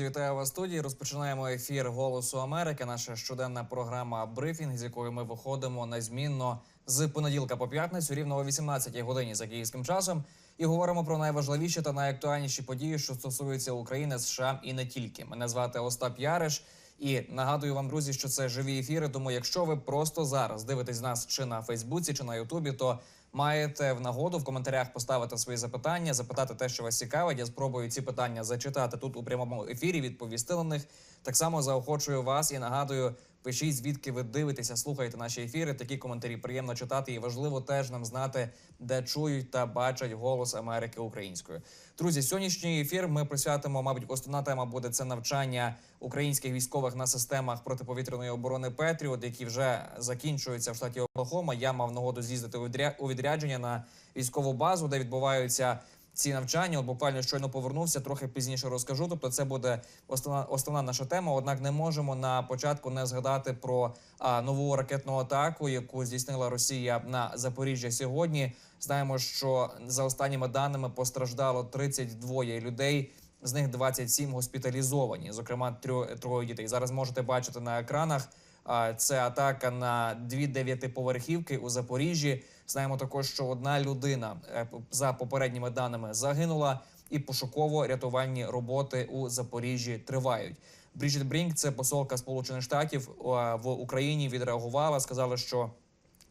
Друзі, вітаю вас в студії. Розпочинаємо ефір Голосу Америки. Наша щоденна програма брифінг, з якою ми виходимо незмінно з понеділка по п'ятницю, рівно о 18 годині за київським часом, і говоримо про найважливіші та найактуальніші події, що стосуються України, США і не тільки. Мене звати Остап Яриш. І нагадую вам, друзі, що це живі ефіри. Тому, якщо ви просто зараз дивитесь нас чи на Фейсбуці, чи на Ютубі, то маєте в нагоду в коментарях поставити свої запитання, запитати те, що вас цікавить. Я спробую ці питання зачитати тут у прямому ефірі, відповісти на них. Так само заохочую вас і нагадую. Пишіть, звідки ви дивитеся, слухаєте наші ефіри. Такі коментарі приємно читати, і важливо теж нам знати, де чують та бачать голос Америки українською. Друзі, сьогоднішній ефір ми присвятимо, мабуть, основна тема буде це навчання українських військових на системах протиповітряної оборони Петріот, які вже закінчуються в штаті Оклахома. Я мав нагоду з'їздити у відрядження на військову базу, де відбуваються ці навчання. От буквально щойно повернувся, трохи пізніше розкажу. Тобто, це буде основна основна наша тема. Однак не можемо на початку не згадати про а, нову ракетну атаку, яку здійснила Росія на Запоріжжя сьогодні. Знаємо, що за останніми даними постраждало 32 людей. З них 27 госпіталізовані, зокрема троє дітей. Зараз можете бачити на екранах. Це атака на дві дев'ятиповерхівки у Запоріжжі. Знаємо також, що одна людина е, за попередніми даними загинула, і пошуково-рятувальні роботи у Запоріжжі тривають. Бріджит Брінк, це посолка Сполучених Штатів в Україні, відреагувала. Сказала, що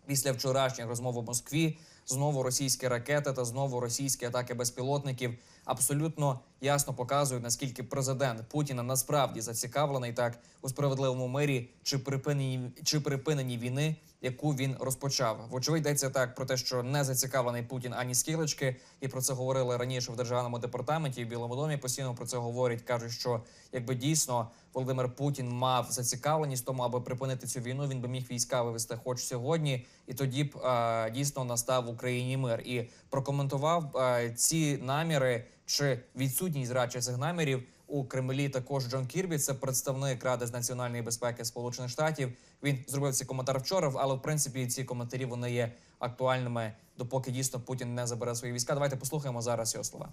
після вчорашніх розмов у Москві знову російські ракети та знову російські атаки безпілотників абсолютно ясно показують, наскільки президент Путіна насправді зацікавлений так у справедливому мирі чи припиненні чи припиненні війни, яку він розпочав. Вочевидь, йдеться так про те, що не зацікавлений Путін ані скілечки, і про це говорили раніше в державному департаменті. В Білому домі постійно про це говорять. кажуть, що якби дійсно Володимир Путін мав зацікавленість тому, аби припинити цю війну, він би міг війська вивести хоч сьогодні, і тоді б е, дійсно настав Україні мир. І прокоментував е, ці наміри чи відсутність радше цих намірів у Кремлі. Також Джон Кірбі, це представник Ради з національної безпеки Сполучених Штатів. Він зробив цей коментар вчора, але в принципі ці коментарі вони є актуальними, допоки дійсно Путін не забере свої війська. Давайте послухаємо зараз його слова.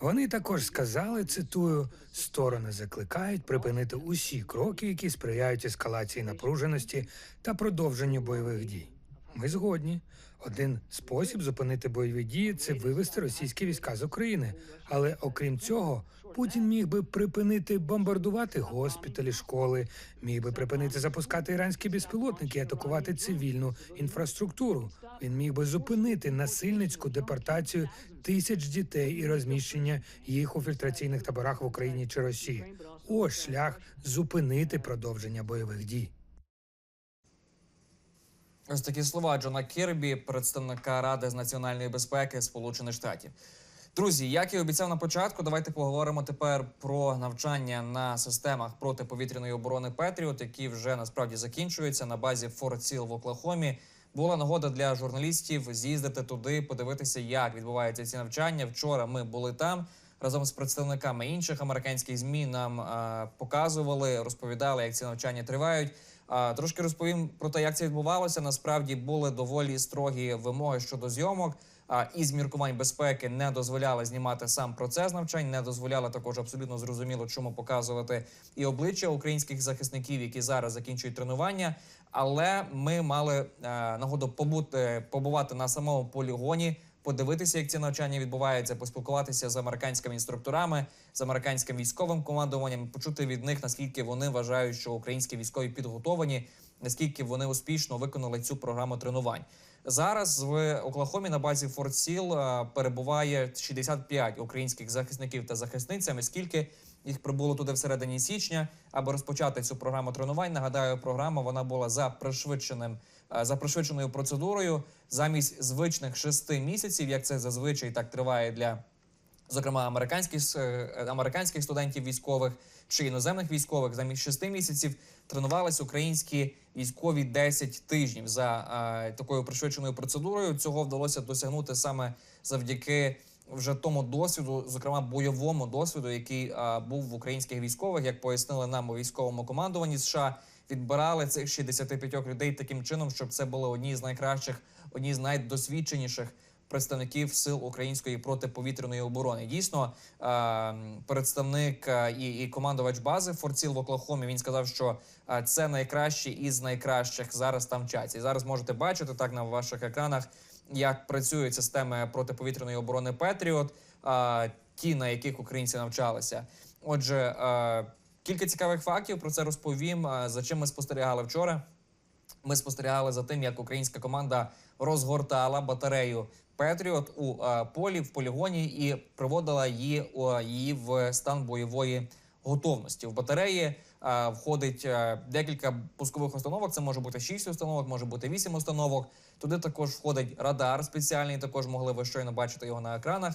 Вони також сказали, цитую, сторони закликають припинити усі кроки, які сприяють ескалації напруженості та продовженню бойових дій. Ми згодні. Один спосіб зупинити бойові дії це вивести російські війська з України. Але окрім цього, Путін міг би припинити бомбардувати госпіталі, школи, міг би припинити запускати іранські безпілотники, атакувати цивільну інфраструктуру. Він міг би зупинити насильницьку депортацію тисяч дітей і розміщення їх у фільтраційних таборах в Україні чи Росії. Ось шлях зупинити продовження бойових дій. Ось такі слова Джона Кірбі, представника Ради з національної безпеки Сполучених Штатів. Друзі, як і обіцяв на початку, давайте поговоримо тепер про навчання на системах протиповітряної оборони Петріот, які вже насправді закінчуються на базі Форт Сіл в Оклахомі. Була нагода для журналістів з'їздити туди, подивитися, як відбуваються ці навчання. Вчора ми були там разом з представниками інших американських змі. Нам е, показували, розповідали, як ці навчання тривають. Трошки розповім про те, як це відбувалося. Насправді були доволі строгі вимоги щодо зйомок. А із міркувань безпеки не дозволяли знімати сам процес навчань, не дозволяли також абсолютно зрозуміло, чому показувати і обличчя українських захисників, які зараз закінчують тренування. Але ми мали е, нагоду побути побувати на самому полігоні, подивитися, як ці навчання відбуваються, поспілкуватися з американськими інструкторами, з американським військовим командуванням, почути від них наскільки вони вважають, що українські військові підготовані, наскільки вони успішно виконали цю програму тренувань. Зараз в Оклахомі на базі Форт Сіл е, перебуває 65 українських захисників та захисницями. Скільки їх прибуло туди всередині січня, аби розпочати цю програму тренувань. Нагадаю, програма вона була за пришвидшеним е, за пришвидшеною процедурою замість звичних шести місяців, як це зазвичай так триває для зокрема американських е, американських студентів військових чи іноземних військових замість шести місяців тренувалися українські військові 10 тижнів за е, такою пришвидшеною процедурою. Цього вдалося досягнути саме завдяки вже тому досвіду, зокрема бойовому досвіду, який е, був в українських військових, як пояснили нам у військовому командуванні США. Відбирали цих 65 людей таким чином, щоб це були одні з найкращих, одні з найдосвідченіших представників сил української протиповітряної оборони. Дійсно, представник і, командувач бази Форціл в Оклахомі він сказав, що це найкращі із найкращих зараз там вчаться. І зараз можете бачити так на ваших екранах, як працюють системи протиповітряної оборони Петріот, ті, на яких українці навчалися. Отже, кілька цікавих фактів про це розповім. За чим ми спостерігали вчора? Ми спостерігали за тим, як українська команда розгортала батарею Петріот у полі в полігоні і приводила її, її в стан бойової готовності. В батареї входить е, декілька пускових установок. Це може бути 6 установок, може бути 8 установок. Туди також входить радар спеціальний. Також могли ви щойно бачити його на екранах.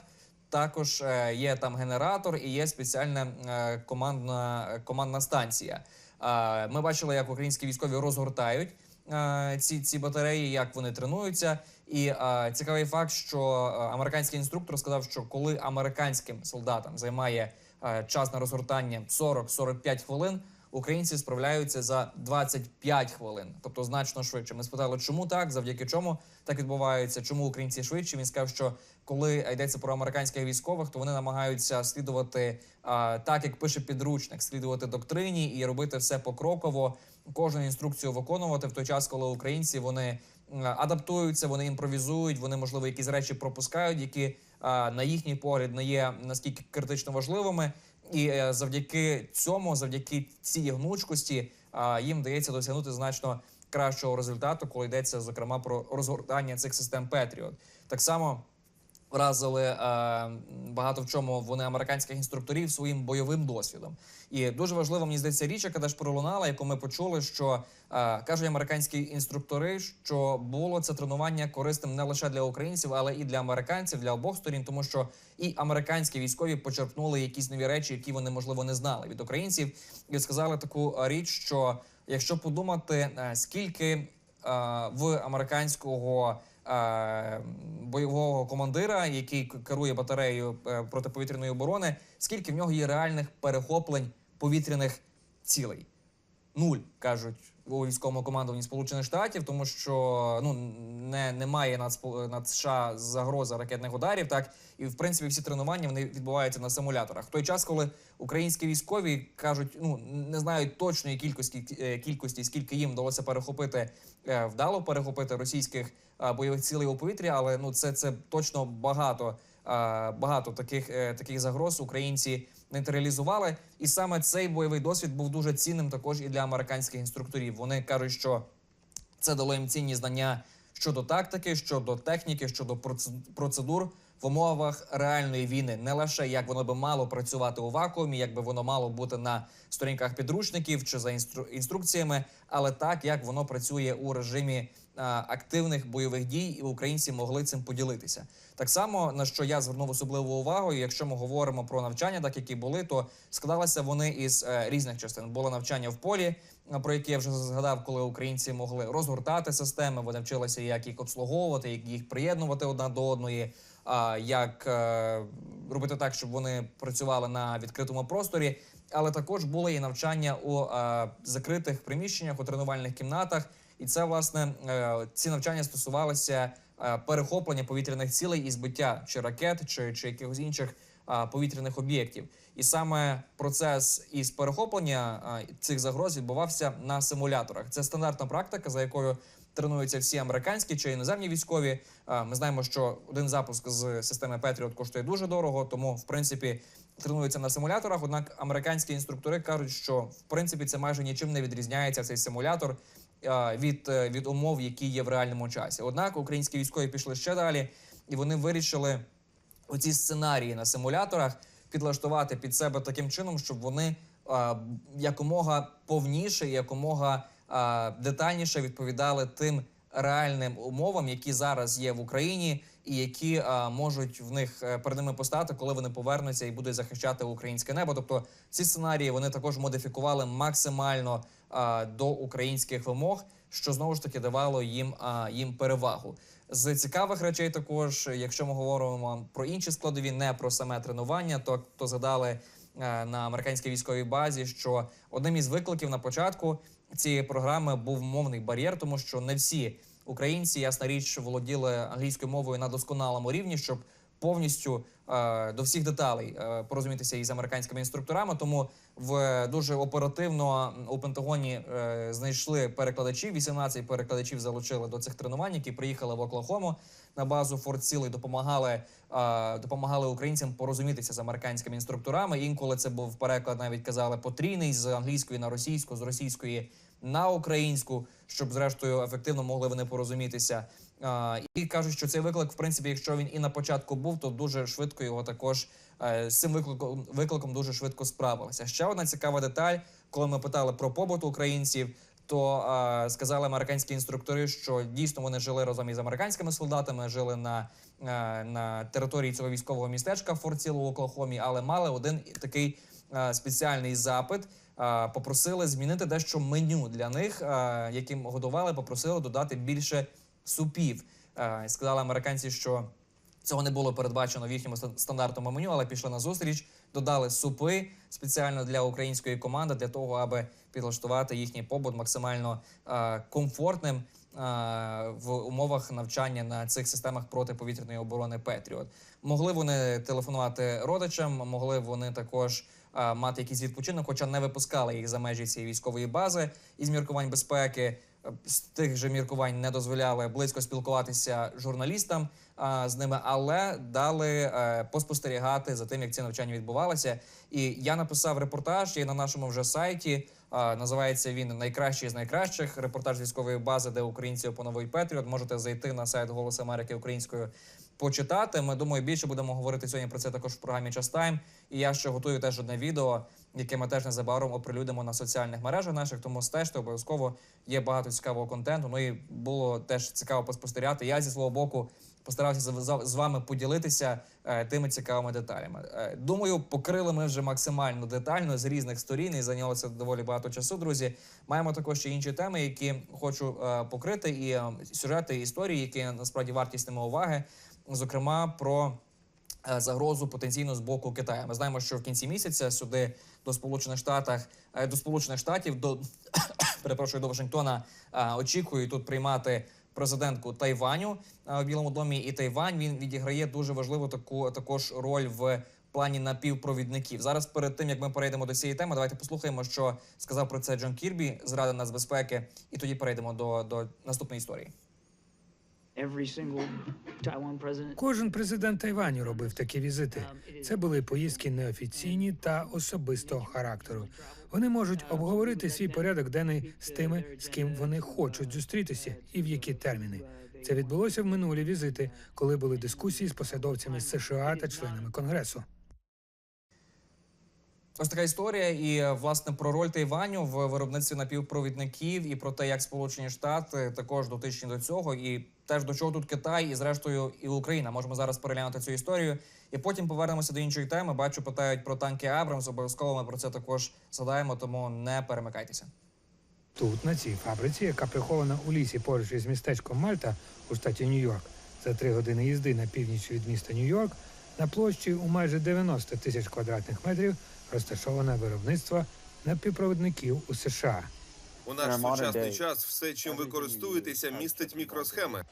Також е, є там генератор і є спеціальна е, командна, командна станція. Е, Ми бачили, як українські військові розгортають е, ці, ці батареї, як вони тренуються. І е, цікавий факт, що е, американський інструктор сказав, що коли американським солдатам займає е, час на розгортання 40-45 хвилин, українці справляються за 25 хвилин, тобто значно швидше. Ми спитали, чому так, завдяки чому так відбувається, чому українці швидше. Він сказав, що коли йдеться про американських військових, то вони намагаються слідувати а, так, як пише підручник, слідувати доктрині і робити все покроково, кожну інструкцію виконувати в той час, коли українці вони адаптуються, вони імпровізують, вони можливо якісь речі пропускають, які на їхній погляд не є наскільки критично важливими. І е, завдяки цьому, завдяки цій гнучкості, їм вдається досягнути значно кращого результату, коли йдеться зокрема про розгортання цих систем Петріот. Так само вразили е, багато в чому вони американських інструкторів своїм бойовим досвідом. І дуже важлива мені здається річ, яка теж пролунала, яку ми почули, що е, кажуть американські інструктори, що було це тренування корисним не лише для українців, але і для американців, для обох сторін, тому що і американські військові почерпнули якісь нові речі, які вони можливо не знали від українців, і сказали таку річ, що якщо подумати, е, скільки в американського е, бойового командира, який керує батареєю е, протиповітряної оборони, скільки в нього є реальних перехоплень повітряних цілей? Нуль кажуть у військовому командуванні Сполучених Штатів, тому що ну не немає над над США загрози ракетних ударів. Так і в принципі всі тренування вони відбуваються на симуляторах. В той час, коли українські військові кажуть, ну не знають точної кількості е, кількості, скільки їм вдалося перехопити е, вдало перехопити російських е, бойових цілей у повітрі, але ну це це точно багато. Багато таких таких загроз українці нейтралізували, і саме цей бойовий досвід був дуже цінним також і для американських інструкторів. Вони кажуть, що це дало їм цінні знання щодо тактики, щодо техніки, щодо проц- процедур в умовах реальної війни. Не лише як воно би мало працювати у вакуумі, як би воно мало бути на сторінках підручників чи за інстру- інструкціями, але так як воно працює у режимі активних бойових дій, і українці могли цим поділитися. Так само на що я звернув особливу увагу, якщо ми говоримо про навчання, так які були, то складалися вони із е, різних частин. Було навчання в полі, про яке я вже згадав, коли українці могли розгортати системи. Вони вчилися, як їх обслуговувати, як їх приєднувати одна до одної. Як е, робити так, щоб вони працювали на відкритому просторі, але також були і навчання у е, закритих приміщеннях, у тренувальних кімнатах, і це власне е, ці навчання стосувалися перехоплення повітряних цілей і збиття чи ракет, чи, чи якихось інших повітряних об'єктів. І саме процес із перехоплення цих загроз відбувався на симуляторах. Це стандартна практика, за якою тренуються всі американські чи іноземні військові. Ми знаємо, що один запуск з системи Patriot коштує дуже дорого, тому в принципі тренуються на симуляторах. Однак американські інструктори кажуть, що в принципі це майже нічим не відрізняється цей симулятор від, е, від умов, які є в реальному часі. Однак українські військові пішли ще далі, і вони вирішили оці сценарії на симуляторах підлаштувати під себе таким чином, щоб вони якомога повніше, якомога детальніше відповідали тим реальним умовам, які зараз є в Україні, і які можуть в них е, перед ними постати, коли вони повернуться і будуть захищати українське небо. Тобто ці сценарії вони також модифікували максимально до українських вимог, що знову ж таки давало їм, їм перевагу. З цікавих речей, також, якщо ми говоримо про інші складові, не про саме тренування, то, то згадали е, на американській військовій базі, що одним із викликів на початку цієї програми був мовний бар'єр, тому що не всі українці, ясна річ, володіли англійською мовою на досконалому рівні, щоб повністю е, до всіх деталей е, порозумітися із американськими інструкторами. Тому в дуже оперативно у Пентагоні е, знайшли перекладачів. 18 перекладачів залучили до цих тренувань, які приїхали в Оклахому на базу Форт і допомагали, е, допомагали українцям порозумітися з американськими інструкторами. Інколи це був переклад, навіть казали потрійний з англійської на російську, з російської на українську, щоб зрештою ефективно могли вони порозумітися. І кажуть, що цей виклик, в принципі, якщо він і на початку був, то дуже швидко його також е, з цим викликом, викликом дуже швидко справилися. Ще одна цікава деталь, коли ми питали про побут українців. То е, сказали американські інструктори, що дійсно вони жили разом із американськими солдатами, жили на, е, на території цього військового містечка Форт Сіл у Оклахомі, але мали один такий е, спеціальний запит. Е, попросили змінити дещо меню для них, е, яким годували, попросили додати більше супів. Е, Сказали американці, що цього не було передбачено в їхньому ста- стандартному меню, але пішли на зустріч, додали супи спеціально для української команди, для того, аби підлаштувати їхній побут максимально е, комфортним е, в умовах навчання на цих системах протиповітряної оборони Петріот. Могли вони телефонувати родичам, могли вони також мати якийсь відпочинок, хоча не випускали їх за межі цієї військової бази із міркувань безпеки. З тих же міркувань не дозволяли близько спілкуватися журналістам а, з ними, але дали е, поспостерігати за тим, як ці навчання відбувалися. І я написав репортаж є на нашому вже сайті. А, називається він найкращий з найкращих. Репортаж військової бази, де українці опановують Петріот. Можете зайти на сайт Голос Америки українською. Почитати. Ми думаю, більше будемо говорити сьогодні про це також в програмі Час Тайм. І я ще готую теж одне відео, яке ми теж незабаром оприлюдимо на соціальних мережах наших. Тому стежте обов'язково є багато цікавого контенту. Ну і було теж цікаво поспостерігати. Я зі свого боку постарався з- вами поділитися е, тими цікавими деталями. Е, думаю, покрили ми вже максимально детально з різних сторін і зайняло це доволі багато часу. Друзі, маємо також ще інші теми, які хочу е, покрити, і сюжети, і історії, які насправді вартісними уваги, зокрема про е, загрозу потенційно з боку Китаю. Ми знаємо, що в кінці місяця сюди до Сполучених Штатах е, до Сполучених Штатів до перепрошую до Вашингтона е, очікують тут приймати президентку Тайваню в Білому домі. І Тайвань він відіграє дуже важливу таку також роль в плані напівпровідників. Зараз перед тим як ми перейдемо до цієї теми, давайте послухаємо, що сказав про це Джон Кірбі з Ради нацбезпеки, і тоді перейдемо до, до наступної історії. Кожен президент Тайваню робив такі візити. Це були поїздки неофіційні та особистого характеру. Вони можуть обговорити свій порядок денний з тими, з ким вони хочуть зустрітися, і в які терміни. Це відбулося в минулі візити, коли були дискусії з посадовцями з США та членами конгресу. Ось така історія, і власне про роль Тайваню в виробництві напівпровідників і про те, як Сполучені Штати також дотичні до цього, і теж до чого тут Китай, і зрештою і Україна. Можемо зараз переглянути цю історію. І потім повернемося до іншої теми. Бачу, питають про танки Абрамс. Обов'язково ми про це також згадаємо, тому не перемикайтеся. Тут, на цій фабриці, яка прихована у лісі поруч із містечком Мальта у штаті Нью-Йорк, за три години їзди на північ від міста Нью-Йорк, на площі у майже 90 тисяч квадратних метрів розташоване виробництво напівпровідників у США. У наш сучасний час все, чим ви користуєтеся, містить мікросхеми.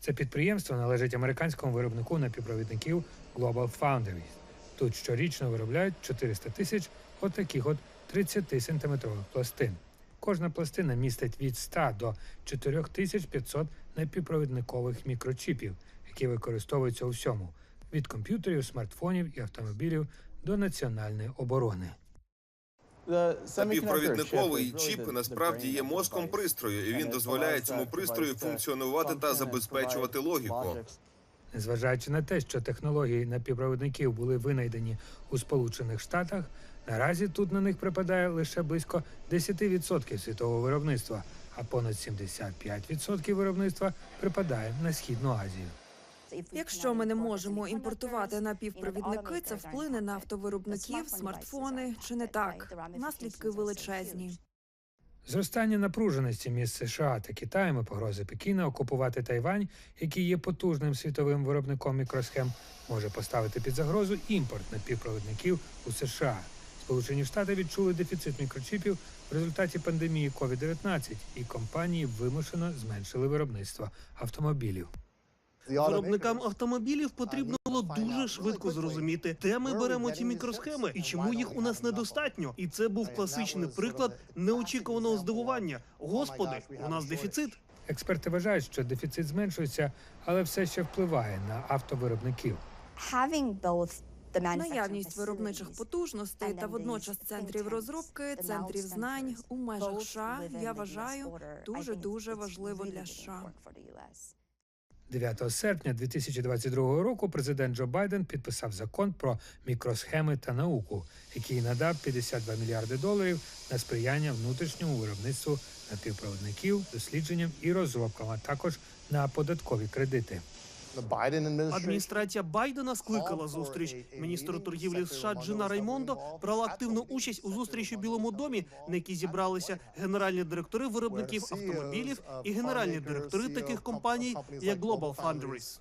Це підприємство належить американському виробнику напівпровідників Global Foundries. Тут щорічно виробляють 400 тисяч отаких от 30-сантиметрових пластин. Кожна пластина містить від 100 до 4500 напівпровідникових мікрочіпів, які використовуються у всьому від комп'ютерів, смартфонів і автомобілів до національної оборони. Напівпровідниковий чіп насправді є мозком пристрою, і він дозволяє цьому пристрою функціонувати та забезпечувати логіку. Незважаючи на те, що технології напівпровідників були винайдені у Сполучених Штатах, наразі тут на них припадає лише близько 10% світового виробництва, а понад 75% виробництва припадає на східну Азію. Якщо ми не можемо імпортувати напівпровідники, це вплине на автовиробників, смартфони чи не так. Наслідки величезні. Зростання напруженості між США та Китаєм і погрози Пекіна окупувати Тайвань, який є потужним світовим виробником мікросхем, може поставити під загрозу імпорт напівпровідників у США. Сполучені Штати відчули дефіцит мікрочіпів в результаті пандемії COVID-19, і компанії вимушено зменшили виробництво автомобілів. Виробникам автомобілів потрібно було дуже швидко зрозуміти, де ми беремо ці мікросхеми і чому їх у нас недостатньо. І це був класичний приклад неочікуваного здивування. Господи, у нас дефіцит. Експерти вважають, що дефіцит зменшується, але все ще впливає на автовиробників. Наявність виробничих потужностей та водночас центрів розробки, центрів знань у межах США, я вважаю, дуже дуже важливо для США. 9 серпня 2022 року президент Джо Байден підписав закон про мікросхеми та науку, який надав 52 мільярди доларів на сприяння внутрішньому виробництву напівпровідників, дослідженням і розробкам, а також на податкові кредити. Адміністрація Байдена скликала зустріч. Міністр торгівлі США Джина Раймондо брала активну участь у зустрічі у Білому домі, на якій зібралися генеральні директори виробників автомобілів і генеральні директори таких компаній, як Global Foundries.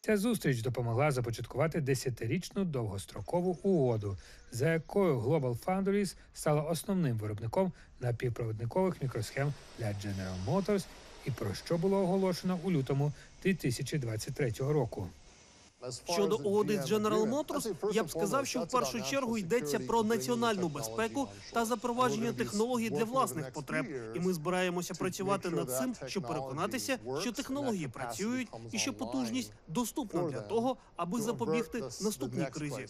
Ця зустріч допомогла започаткувати десятирічну довгострокову угоду, за якою Global Foundries стала основним виробником напівпровідникових мікросхем для General Motors, і про що було оголошено у лютому 2023 року. Щодо угоди з General Motors, я б сказав, що в першу чергу йдеться про національну безпеку та запровадження технологій для власних потреб. І ми збираємося працювати над цим, щоб переконатися, що технології працюють і що потужність доступна для того, аби запобігти наступній кризі.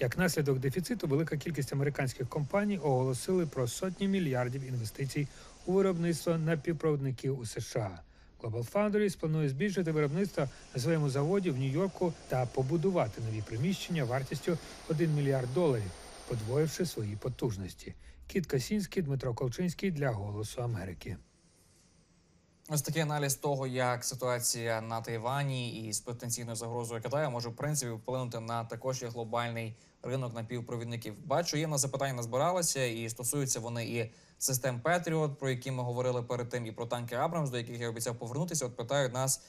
Як наслідок дефіциту, велика кількість американських компаній оголосили про сотні мільярдів інвестицій у виробництво напівпровідників у США. Global Foundries планує збільшити виробництво на своєму заводі в Нью-Йорку та побудувати нові приміщення вартістю 1 мільярд доларів, подвоївши свої потужності. Кіт Касінський, Дмитро Колчинський для Голосу Америки. Ось такий аналіз того, як ситуація на Тайвані і з потенційною загрозою Китаю може в принципі вплинути на також і глобальний ринок напівпровідників. Бачу, є на запитання назбиралися, і стосуються вони і систем Петріот, про які ми говорили перед тим, і про танки Абрамс, до яких я обіцяв повернутися. От питають нас,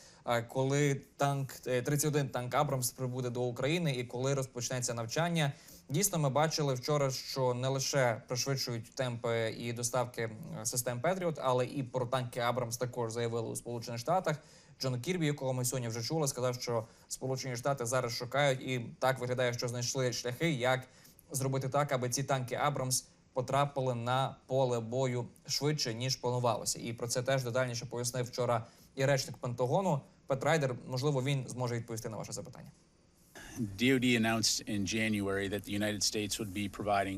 коли танк е, 31 танк Абрамс прибуде до України і коли розпочнеться навчання. Дійсно, ми бачили вчора, що не лише пришвидшують темпи і доставки е, систем Петріот, але і про танки Абрамс також заявили у Сполучених Штатах. Джон Кірбі, якого ми сьогодні вже чули, сказав, що Сполучені Штати зараз шукають, і так виглядає, що знайшли шляхи, як зробити так, аби ці танки Абрамс потрапили на поле бою швидше ніж планувалося. І про це теж детальніше пояснив вчора і речник Пентагону Пет Райдер. Можливо, він зможе відповісти на ваше запитання.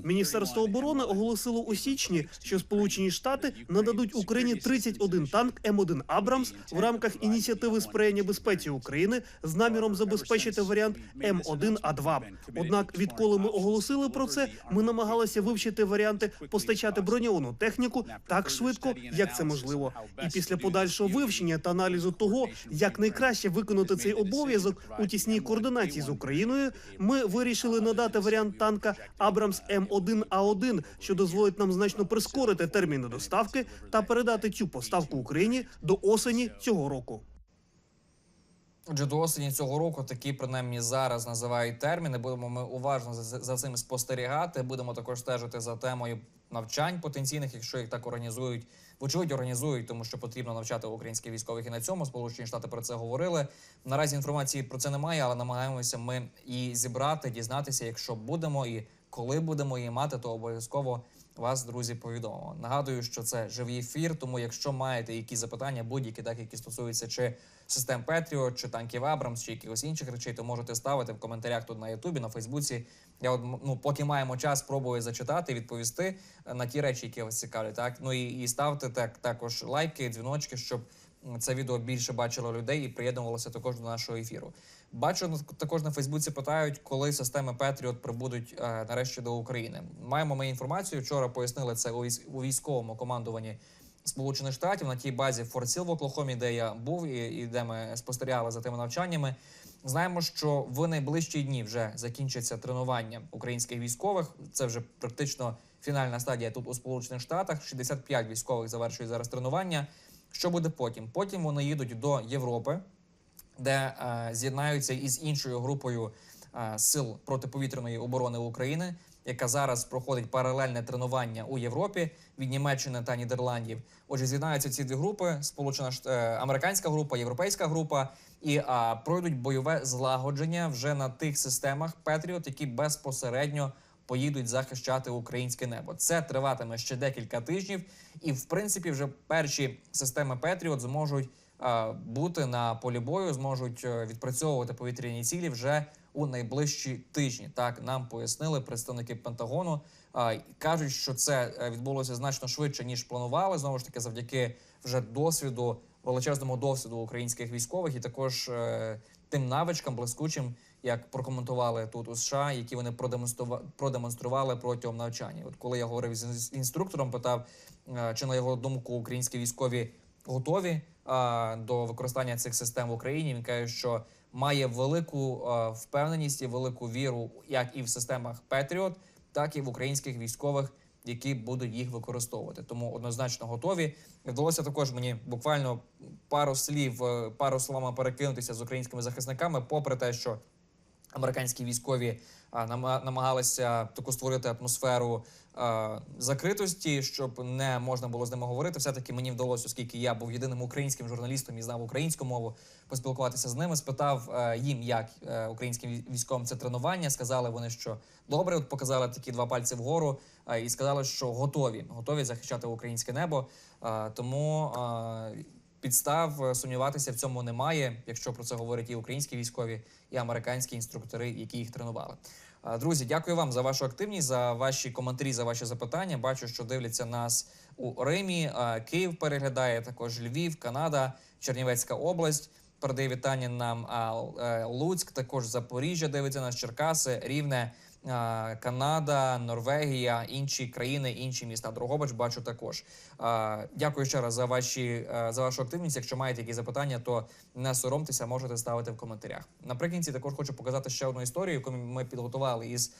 Міністерство оборони оголосило у січні, що Сполучені Штати нададуть Україні 31 танк М1 Абрамс в рамках ініціативи сприяння безпеці України з наміром забезпечити варіант М1А2. Однак, відколи ми оголосили про це, ми намагалися вивчити варіанти постачати броньовану техніку так швидко, як це можливо. І після подальшого вивчення та аналізу того, як найкраще виконати цей обов'язок у тісній координації з Україною, ми вирішили надати варіант танка Абрамс М1А1, що дозволить нам значно прискорити терміни доставки та передати цю поставку Україні до осені цього року. Отже, до осені цього року такі принаймні зараз називають терміни. Будемо ми уважно за цим спостерігати. Будемо також стежити за темою навчань потенційних, якщо їх так організують. Вочевидь, організують, тому що потрібно навчати українських військових і на цьому. Сполучені Штати про це говорили. Наразі інформації про це немає, але намагаємося ми і зібрати, дізнатися, якщо будемо і коли будемо її мати, то обов'язково вас, друзі, повідомимо. Нагадую, що це живий ефір. Тому, якщо маєте якісь запитання, будь-які так, які стосуються чи систем Петріо, чи танків Абрамс, чи якихось інших речей, то можете ставити в коментарях тут на Ютубі, на Фейсбуці. Я от ну, поки маємо час, спробую зачитати, відповісти е, на ті речі, які вас цікавлять. Так ну і, і ставте так також лайки, дзвіночки, щоб це відео більше бачило людей і приєднувалося також до нашого ефіру. Бачу також на Фейсбуці питають, коли системи Петріот прибудуть е, нарешті до України. Маємо ми інформацію. Вчора пояснили це у військ- у військовому командуванні Сполучених Штатів на тій базі Форт Сіл в Оклахомі, де я був і, і де ми спостерігали за тими навчаннями. Знаємо, що в найближчі дні вже закінчиться тренування українських військових. Це вже практично фінальна стадія тут у Сполучених Штатах. 65 військових завершують зараз тренування. Що буде потім? Потім вони їдуть до Європи, де е, з'єднаються із іншою групою е, сил протиповітряної оборони України, яка зараз проходить паралельне тренування у Європі від Німеччини та Нідерландів. Отже, з'єднаються ці дві групи: Сполучена е, американська група, європейська група, і а, пройдуть бойове злагодження вже на тих системах Петріот, які безпосередньо поїдуть захищати українське небо. Це триватиме ще декілька тижнів, і в принципі, вже перші системи Петріот зможуть бути на полі бою, зможуть е, відпрацьовувати повітряні цілі вже у найближчі тижні. Так нам пояснили представники Пентагону. Кажуть, що це е, відбулося значно швидше ніж планували. Знову ж таки, завдяки вже досвіду, величезному досвіду українських військових, і також е, тим навичкам блискучим, як прокоментували тут у США, які вони продемонструва- продемонстрували протягом навчання. От коли я говорив з інструктором, питав, е, чи на його думку українські військові готові до використання цих систем в Україні. Він каже, що має велику впевненість і велику віру, як і в системах Петріот, так і в українських військових, які будуть їх використовувати. Тому однозначно готові. Вдалося також мені буквально пару слів, е, пару словами перекинутися з українськими захисниками, попри те, що американські військові намагалися таку створити атмосферу закритості, щоб не можна було з ними говорити. Все таки мені вдалося, оскільки я був єдиним українським журналістом і знав українську мову, поспілкуватися з ними. Спитав е, їм, як е, українським вій- військовим це тренування. Сказали вони, що добре. От показали такі два пальці вгору е, і сказали, що готові, готові захищати українське небо. Е, тому е, підстав е, сумніватися в цьому немає, якщо про це говорять і українські військові, і американські інструктори, які їх тренували. Друзі, дякую вам за вашу активність, за ваші коментарі, за ваші запитання. Бачу, що дивляться нас у Римі. Київ переглядає також Львів, Канада, Чернівецька область. Передає вітання нам е, Луцьк, також Запоріжжя дивиться нас, Черкаси, Рівне, Канада, Норвегія, інші країни, інші міста. Дрогобич бачу також. Дякую ще раз за ваші е, за вашу активність. Якщо маєте якісь запитання, то не соромтеся, можете ставити в коментарях. Наприкінці також хочу показати ще одну історію, яку ми підготували із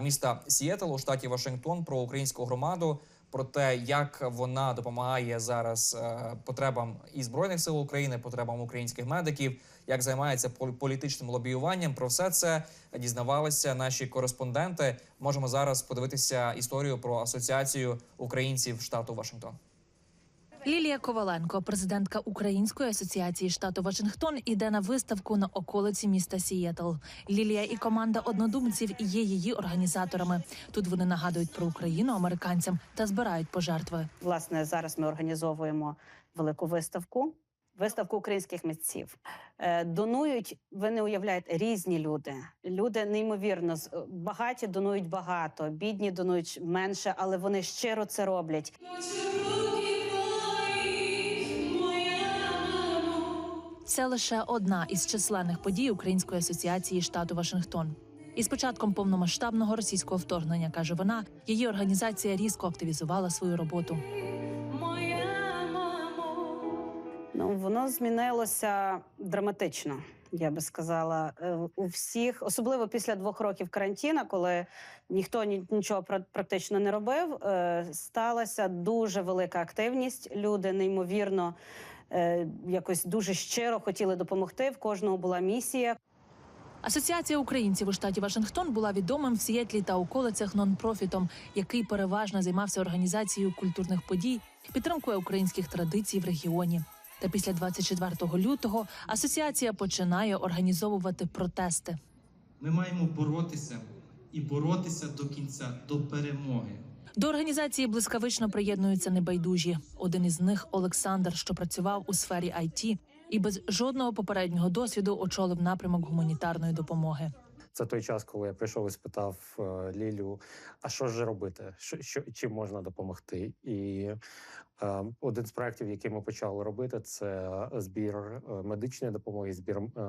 міста Сіетл у штаті Вашингтон про українську громаду. Про те, як вона допомагає зараз е, потребам і збройних сил України, потребам українських медиків, як займається пол- політичним лобіюванням. Про все це дізнавалися наші кореспонденти. Можемо зараз подивитися історію про асоціацію українців штату Вашингтон. Лілія Коваленко, президентка Української асоціації штату Вашингтон, іде на виставку на околиці міста Сієтл. Лілія і команда однодумців є її організаторами. Тут вони нагадують про Україну американцям та збирають пожертви. Власне, зараз ми організовуємо велику виставку. Виставку українських митців Е, донують. Ви не уявляєте різні люди. Люди неймовірно з- багаті донують багато, бідні донують менше, але вони щиро це роблять. Це лише одна із численних подій Української асоціації штату Вашингтон. Із початком повномасштабного російського вторгнення каже вона, її організація різко активізувала свою роботу. Ну воно змінилося драматично. Я би сказала, Е, у всіх, особливо після двох років карантину, коли ніхто нічого пра- практично не робив, е, сталася дуже велика активність. Люди неймовірно якось дуже щиро хотіли допомогти. В кожного була місія. Асоціація українців у штаті Вашингтон була відомим в Сіетлі та околицях нон-профітом, який переважно займався організацією культурних подій, підтримкою українських традицій в регіоні. Та після 24 лютого асоціація починає організовувати протести. Ми маємо боротися і боротися до кінця, до перемоги. До організації блискавично приєднуються небайдужі. Один із них Олександр, що працював у сфері IT і без жодного попереднього досвіду очолив напрямок гуманітарної допомоги. Це той час, коли я прийшов і спитав е, Лілю, а що ж робити? Що, що чим можна допомогти? І е, один з проєктів, який ми почали робити, це збір е, медичної допомоги, збір е,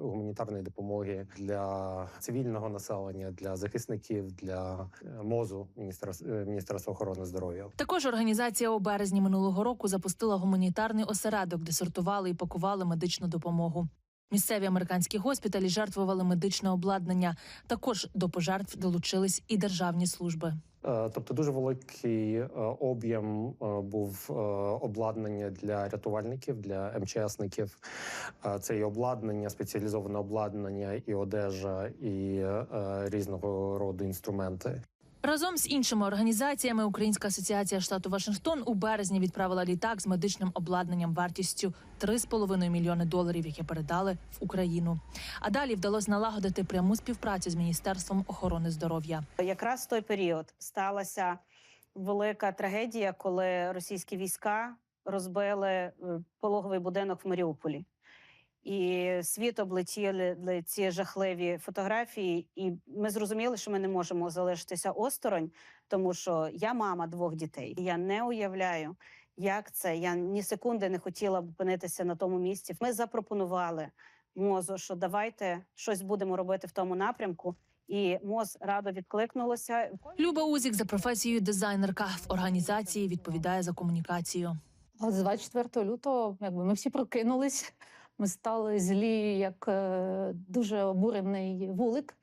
гуманітарної допомоги для цивільного населення, для захисників, для е, мозу міністерства, міністерства охорони здоров'я. Також організація у березні минулого року запустила гуманітарний осередок, де сортували і пакували медичну допомогу. Місцеві американські госпіталі жертвували медичне обладнання. Також до пожертв долучились і державні служби. Е, Тобто дуже великий е, об'єм е, був обладнання для рятувальників, для МЧСників. Це і обладнання, спеціалізоване обладнання, і одежа, і різного роду інструменти. Разом з іншими організаціями Українська асоціація штату Вашингтон у березні відправила літак з медичним обладнанням вартістю 3,5 мільйони доларів, яке передали в Україну. А далі вдалося налагодити пряму співпрацю з міністерством охорони здоров'я. Якраз в той період сталася велика трагедія, коли російські війська розбили е, пологовий будинок в Маріуполі. І світ облетіли ці жахливі фотографії, і ми зрозуміли, що ми не можемо залишитися осторонь, тому що я мама двох дітей. Я не уявляю, як це. Я ні секунди не хотіла б опинитися на тому місці. Ми запропонували мозу, що давайте щось будемо робити в тому напрямку. І МОЗ радо відкликнулося. Люба Узік за професією дизайнерка в організації відповідає за комунікацію. З 24 лютого, якби ми всі прокинулись. Ми стали злі, як е, дуже обурений вулик.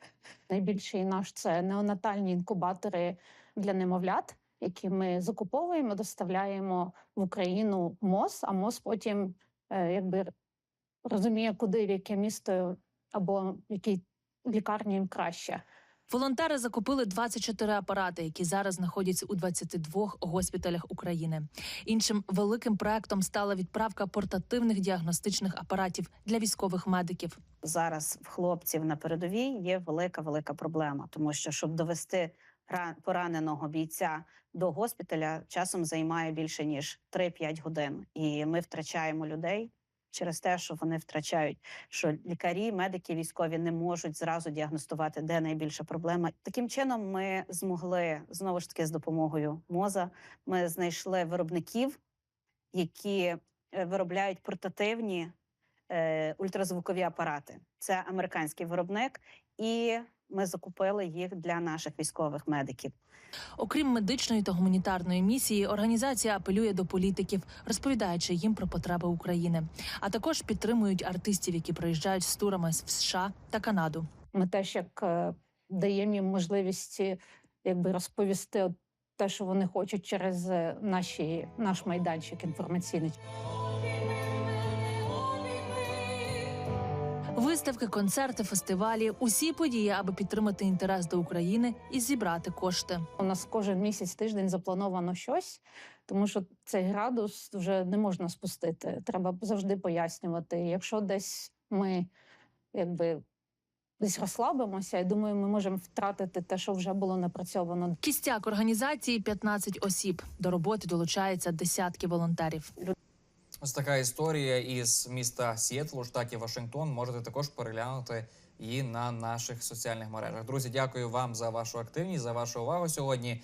Найбільший наш це неонатальні інкубатори для немовлят, які ми закуповуємо, доставляємо в Україну МОЗ, а МОЗ потім е, якби розуміє, куди в яке місто або в якій лікарні їм краще. Волонтери закупили 24 апарати, які зараз знаходяться у 22 госпіталях України. Іншим великим проектом стала відправка портативних діагностичних апаратів для військових медиків. Зараз в хлопців на передовій є велика велика проблема, тому що щоб довести ра- пораненого бійця до госпіталя, часом займає більше ніж 3-5 годин, і ми втрачаємо людей. Через те, що вони втрачають, що лікарі, медики, військові не можуть зразу діагностувати, де найбільша проблема. Таким чином, ми змогли знову ж таки з допомогою моза. Ми знайшли виробників, які е, виробляють портативні е, ультразвукові апарати. Це американський виробник, і ми закупили їх для наших військових медиків. Окрім медичної та гуманітарної місії, організація апелює до політиків, розповідаючи їм про потреби України, а також підтримують артистів, які приїжджають з турами в США та Канаду. Ми теж як е, даємо їм можливість якби розповісти те, що вони хочуть через е, наші, наш майданчик інформаційний. Виставки, концерти, фестивалі усі події, аби підтримати інтерес до України і зібрати кошти. У нас кожен місяць тиждень заплановано щось, тому що цей градус вже не можна спустити. Треба завжди пояснювати. Якщо десь ми якби десь розслабимося, я думаю, ми можемо втратити те, що вже було напрацьовано. Кістяк організації 15 осіб. До роботи долучаються десятки волонтерів. Ось така історія із міста Сіетл штаті Вашингтон. Можете також переглянути її на наших соціальних мережах. Друзі, дякую вам за вашу активність, за вашу увагу сьогодні.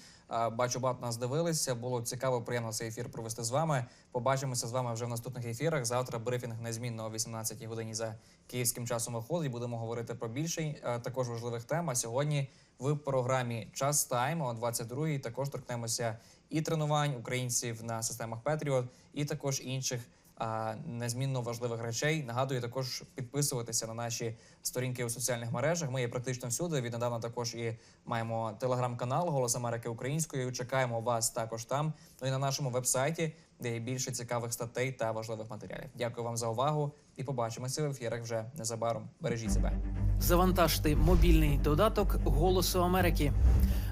Бачу, багато нас дивилися. Було цікаво, приємно цей ефір провести з вами. Побачимося з вами вже в наступних ефірах. Завтра брифінг незмінно о 18 годині за київським часом виходить. Будемо говорити про більше також важливих тем. А сьогодні в програмі Час Тайм о 22-й також торкнемося і тренувань українців на системах Петріот, і також інших а, незмінно важливих речей. Нагадую також підписуватися на наші сторінки у соціальних мережах. Ми є практично всюди. Віднедавна також і маємо телеграм-канал Голос Америки Українською. Чекаємо вас також там. Ну і на нашому вебсайті, де є більше цікавих статей та важливих матеріалів. Дякую вам за увагу і побачимося в ефірах вже незабаром. Бережіть себе. Завантажте мобільний додаток Голосу Америки.